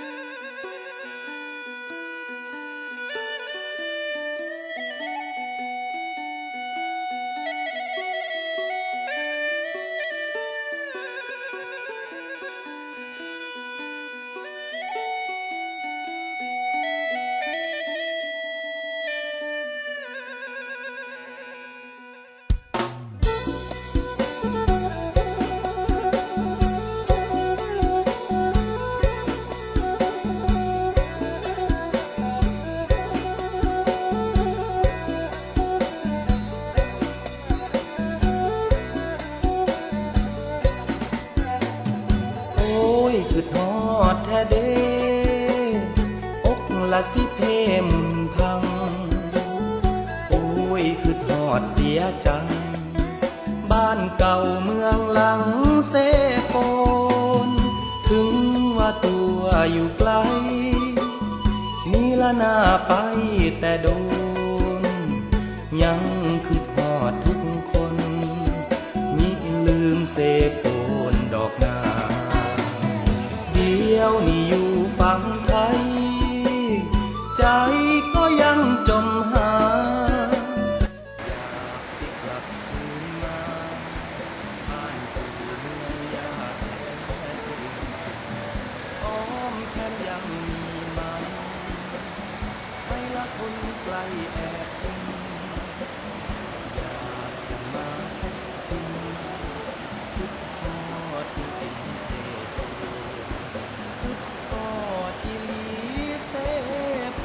you. คือทอดแท้เด้อกละสิเพมนพัง โอ้ยคือทอดเสียจัง บ้านเก่าเมืองหลังเซโปน ถึงว่าตัวอยู่ไกลมีละหน้าไปแต่โดน ยังคือทอดทุกคนมิลืมเซ คนไกลแอบอิงอยากจะมาสักทีคิดทอดจริงๆเทโปคิดทอดอีหลีเซโป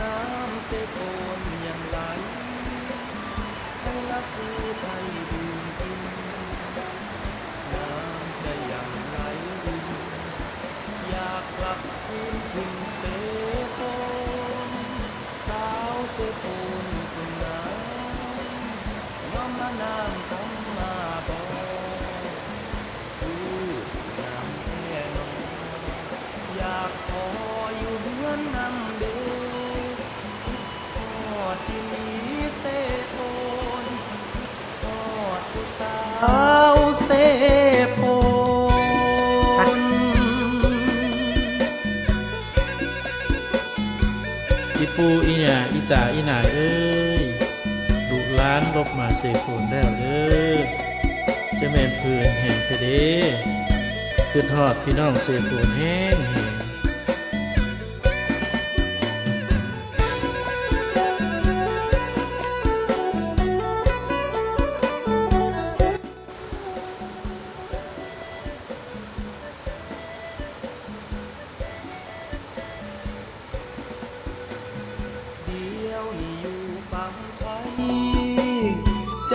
น้ำเสโปนยังไหลให้ละคือไทยดื่มกิน กกลับคืนถึงเสโปนสาวเสโปนคนนั้นน้อมมาน้ำ อีปูอีหยาอีตาอีหนายเอ้ยดุล้านลบมาเสพผลแล้วเด้อจะแม่นพื้นแห่งเทเดคือทอดพี่น้องเสพผลแห้ง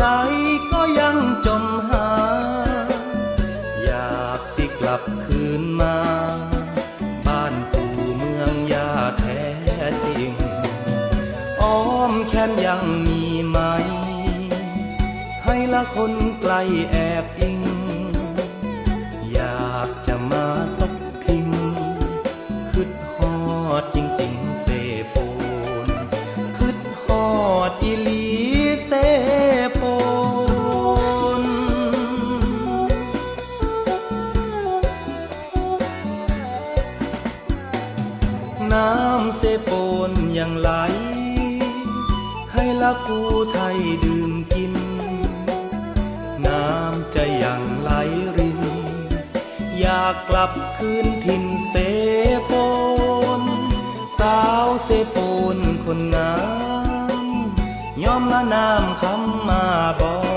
ใจก็ยังจมหา อยากสิกลับคืนมา บ้านปู่เมืองยาแท้จริง อ้อมแค้นยังมีไหม ให้ละคนไกลแอบอิง น้ำเสโปนยังไหล ให้ละกูไทยดื่มกิน น้ำจะยังไหลริน อยากกลับคืนถิ่นเสโปน สาวเสโปนคนงามยอมละน้ำคำมาบอก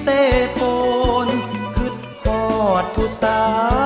เสพปนคืดหอดผู้สาว